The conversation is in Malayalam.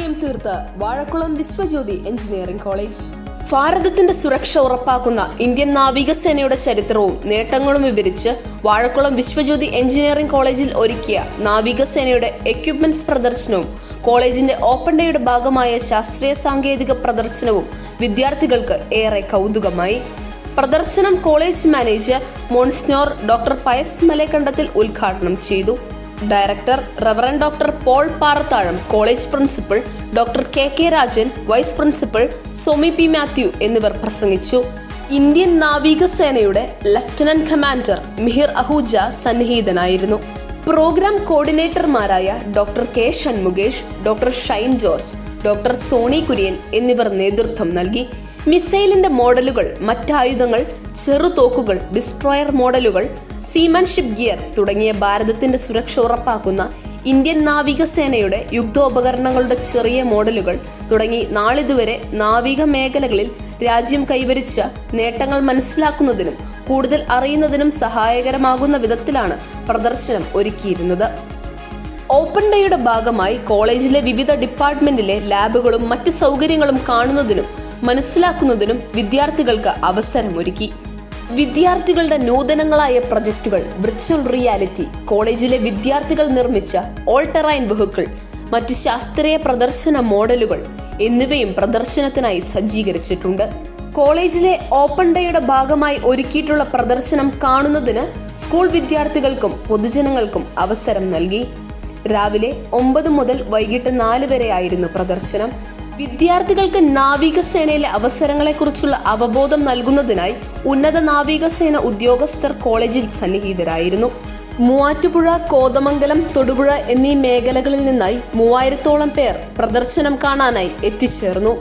തീർത്ത് വാഴക്കുളം വിശ്വജ്യോതി എഞ്ചിനീയറിംഗ് കോളേജ്. ഭാരതത്തിന്റെ സുരക്ഷ ഉറപ്പാക്കുന്ന ഇന്ത്യൻ നാവികസേനയുടെ ചരിത്രവും നേട്ടങ്ങളും വിവരിച്ച് വാഴക്കുളം വിശ്വജ്യോതി എഞ്ചിനീയറിംഗ് കോളേജിൽ ഒരുക്കിയ നാവികസേനയുടെ എക്യുപ്മെന്റ്സ് പ്രദർശനവും കോളേജിന്റെ ഓപ്പൺ ഡേയുടെ ഭാഗമായ ശാസ്ത്രീയ സാങ്കേതിക പ്രദർശനവും വിദ്യാർത്ഥികൾക്ക് ഏറെ കൗതുകമായി. പ്രദർശനം college manager monsignor doctor Pius Malekandathil ഉദ്ഘാടനം ചെയ്തു. Director reverend doctor Paul Parathazham college principal doctor K K Rajan vice principal Somy P Mathew എന്നിവർ പ്രസംഗിച്ചു. ഇന്ത്യൻ നാവികസേനയുടെ ലഫ്റ്റനന്റ് കമാൻഡർ മിഹിർ അഹൂജ സന്നിഹിതനായിരുന്നു. Programme കോർഡിനേറ്റർമാരായ doctor K Shanmukesh doctor Shine George doctor Sony Kurian എന്നിവർ നേതൃത്വം നൽകി. മിസൈലിന്റെ മോഡലുകൾ മറ്റായുധങ്ങൾ ചെറുതോക്കുകൾ ഡിസ്ട്രോയർ മോഡലുകൾ സീമൻഷിപ്പ് ഗിയർ തുടങ്ങിയ ഭാരതത്തിന്റെ സുരക്ഷ ഉറപ്പാക്കുന്ന ഇന്ത്യൻ നാവികസേനയുടെ യുദ്ധോപകരണങ്ങളുടെ ചെറിയ മോഡലുകൾ തുടങ്ങി നാളിതുവരെ നാവിക മേഖലകളിൽ രാജ്യം കൈവരിച്ച നേട്ടങ്ങൾ മനസ്സിലാക്കുന്നതിനും കൂടുതൽ അറിയുന്നതിനും സഹായകരമാകുന്ന വിധത്തിലാണ് പ്രദർശനം ഒരുക്കിയിരുന്നത്. ഓപ്പൺ ഡേയുടെ ഭാഗമായി കോളേജിലെ വിവിധ ഡിപ്പാർട്ട്മെന്റിലെ ലാബുകളും മറ്റ് സൗകര്യങ്ങളും കാണുന്നതിനും മനസ്സിലാക്കുന്നതിനും വിദ്യാർത്ഥികൾക്ക് അവസരമൊരുക്കി. വിദ്യാർത്ഥികളുടെ നൂതനങ്ങളായ പ്രൊജക്ടുകൾ വിർച്വൽ റിയാലിറ്റി കോളേജിലെ വിദ്യാർത്ഥികൾ നിർമ്മിച്ച ഓൾട്ടറൈൻ ബഹുക്കൾ മറ്റ് ശാസ്ത്രീയ പ്രദർശന മോഡലുകൾ എന്നിവയും പ്രദർശനത്തിനായി സജ്ജീകരിച്ചിട്ടുണ്ട്. കോളേജിലെ ഓപ്പൺ ഡേയുടെ ഭാഗമായി ഒരുക്കിയിട്ടുള്ള പ്രദർശനം കാണുന്നതിന് സ്കൂൾ വിദ്യാർത്ഥികൾക്കും പൊതുജനങ്ങൾക്കും അവസരം നൽകി. രാവിലെ ഒമ്പത് മുതൽ വൈകിട്ട് നാല് വരെയായിരുന്നു പ്രദർശനം. വിദ്യാർത്ഥികൾക്ക് നാവികസേനയിലെ അവസരങ്ങളെക്കുറിച്ചുള്ള അവബോധം നൽകുന്നതിനായി ഉന്നത നാവികസേന ഉദ്യോഗസ്ഥർ കോളേജിൽ സന്നിഹിതരായിരുന്നു. മൂവാറ്റുപുഴ കോതമംഗലം തൊടുപുഴ എന്നീ മേഖലകളിൽ നിന്നായി മൂവായിരത്തോളം പേർ പ്രദർശനം കാണാനായി എത്തിച്ചേർന്നു.